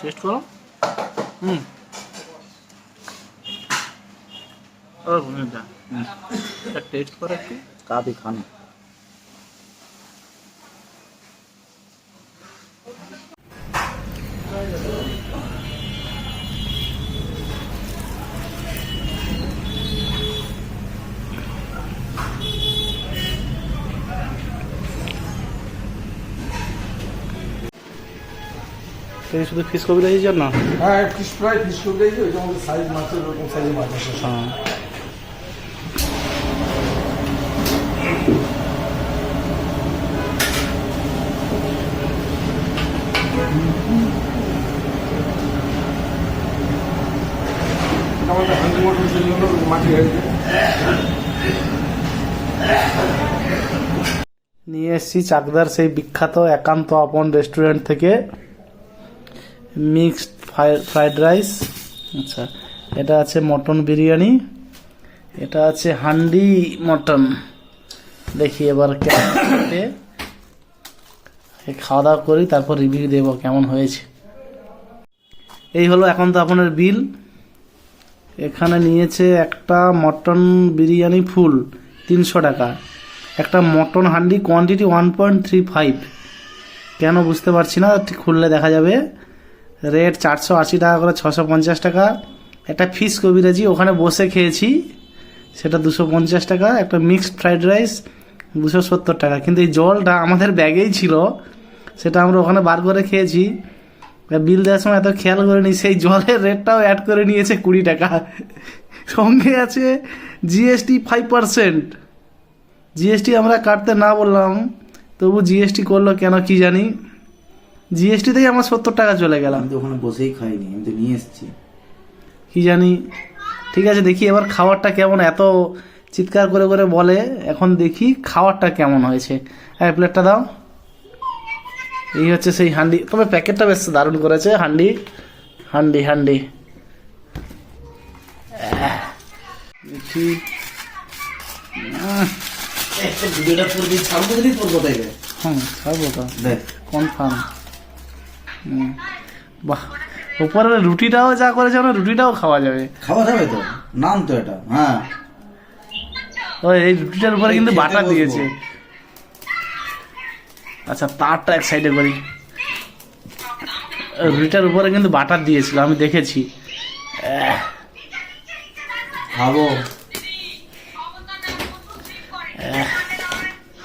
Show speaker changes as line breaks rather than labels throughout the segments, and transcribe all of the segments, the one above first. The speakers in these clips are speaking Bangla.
টেস্ট করো হুম ও ভূমিকা টেস্ট করো একটু
काफी खाना
এই শুধু ফিস কবি রয়েছে জন্য?
হ্যাঁ ফ্রাই করে দিয়েছি ওই যে আমাদের সাইজ মাছের ওরকম সাইজের মাছ আছে।
হ্যাঁ।
আমাদের হান্ডি মটন জন্য মাটি হয়েছে
নিয়ে এসেছি চাকদার সেই বিখ্যাত একান্ত আপন রেস্টুরেন্ট থেকে। Mixed fried rice. আচ্ছা এটা আছে মটন বিরিয়ানি। এটা আছে হান্ডি মটন। দেখি এবার খাওয়া দাওয়া করি, তারপর রিভিউ দেব কেমন হয়েছে। এই হলো এখন তো আপনার বিল এখানে নিয়েছে একটা মটন বিরিয়ানি ফুল, তিনশো টাকা। একটা mutton handi quantity one point three five কেন বুঝতে পারছি না, ঠিক খুললে দেখা যাবে। রেট চারশো আশি টাকা করে ছশো পঞ্চাশ টাকা। একটা ফিশ কবিরাজি, ওখানে বসে খেয়েছি। সেটা দুশো পঞ্চাশ টাকা, একটা মিক্সড ফ্রাইড রাইস দুশো সত্তর টাকা। কিন্তু এই জলটা আমাদের ব্যাগেই ছিল, সেটা আমরা ওখানে বার করে খেয়েছি। বিল দেওয়ার সময় এত খেয়াল করিনি, সেই জলের রেটটাও অ্যাড করে নিয়েছে কুড়ি টাকা। সঙ্গে আছে জিএসটি ফাইভ পার্সেন্ট জিএসটি আমরা কাটতে না বললাম, তবু জিএসটি করল কেন কি জানি। জিএসটিতেই আমার সত্তর টাকা চলে গেলাম।
তো ওখানে বসেই খাইনি আমি তো নিয়ে এসেছি।
কি জানি ঠিক আছে দেখি এবার খাবারটা কেমন এত চিৎকার করে করে বলে এখন দেখি খাবারটা কেমন হয়েছে। হ্যাঁ প্লেটটা দাও। এই হচ্ছে সেই হান্ডি তবে প্যাকেটটা বেশ দারুণ করেছে হান্ডি হান্ডি হান্ডি। দেখি।
ভিডিওটা করবি ছাড়বো যদি তোর কোথায় রে
হুম ছাড়বো তো।
দেখ।
কনফার্ম বাহ। উপরে রুটিটাও যা করেছে না রুটিটাও খাওয়া যাবে।
খাওয়া যাবে তো? নাম তো এটা হ্যাঁ।
ওই এই রুটিটার উপরে কিন্তু বাটার দিয়েছে। আচ্ছা তারটা এক সাইডে করি। রুটিটার উপরে কিন্তু বাটার দিয়েছিল আমি দেখেছি।
খাব।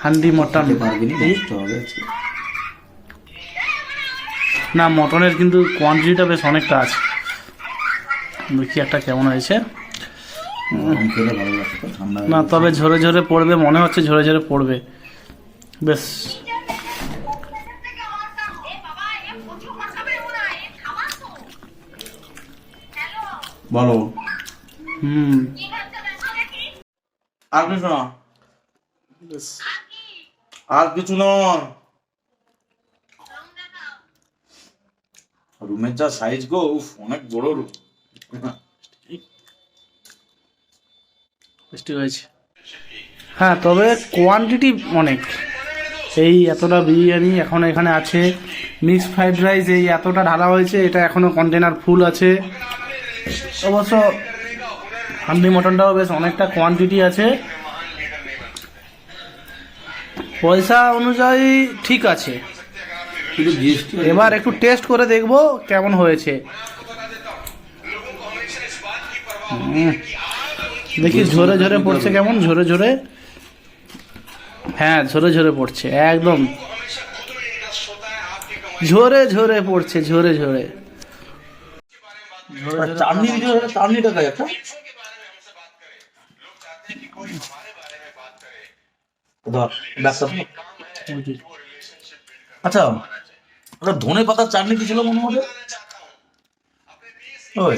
হান্ডি মটন।
পারবি না নষ্ট হবে।
না মটনের কিন্তু কোয়ান্টিটিটা বেশ অনেকটা আছে। দেখি একটা কেমন হয়েছে।
হয়ে
না তবে ঝরে ঝরে পড়বে মনে হচ্ছে ঝরে ঝরে পড়বে। বেশ।
বলো।
হুম।
আর কিছু না।
বেশ।
আর কিছু নয় রুমের যা সাইজ গো, উফ, অনেক বড় রুম
হ্যাঁ তবে কোয়ান্টিটি অনেক। এই এতটা বিরিয়ানি এখন এখানে আছে। মিক্সড ফ্রাইড রাইস এই এতটা ঢালা হয়েছে, এটা এখনও কন্টেনার ফুল আছে। অবশ্য হান্ডি মটনটাও বেশ অনেকটা কোয়ান্টিটি আছে। পয়সা অনুযায়ী ঠিক আছে। এবার একটু টেস্ট করে দেখব কেমন হয়েছে। দেখি ঝরে ঝরে পড়ছে কেমন? ঝরে ঝরে। হ্যাঁ ঝরে ঝরে পড়ছে একদম। ঝরে ঝরে পড়ছে ঝরে ঝরে।
চাটনি চাটনিটা দেয় একটা ধর ব্যাগটা আচ্ছা ওটা ধনে পাতার চাটনি কি ছিল মনে ওই।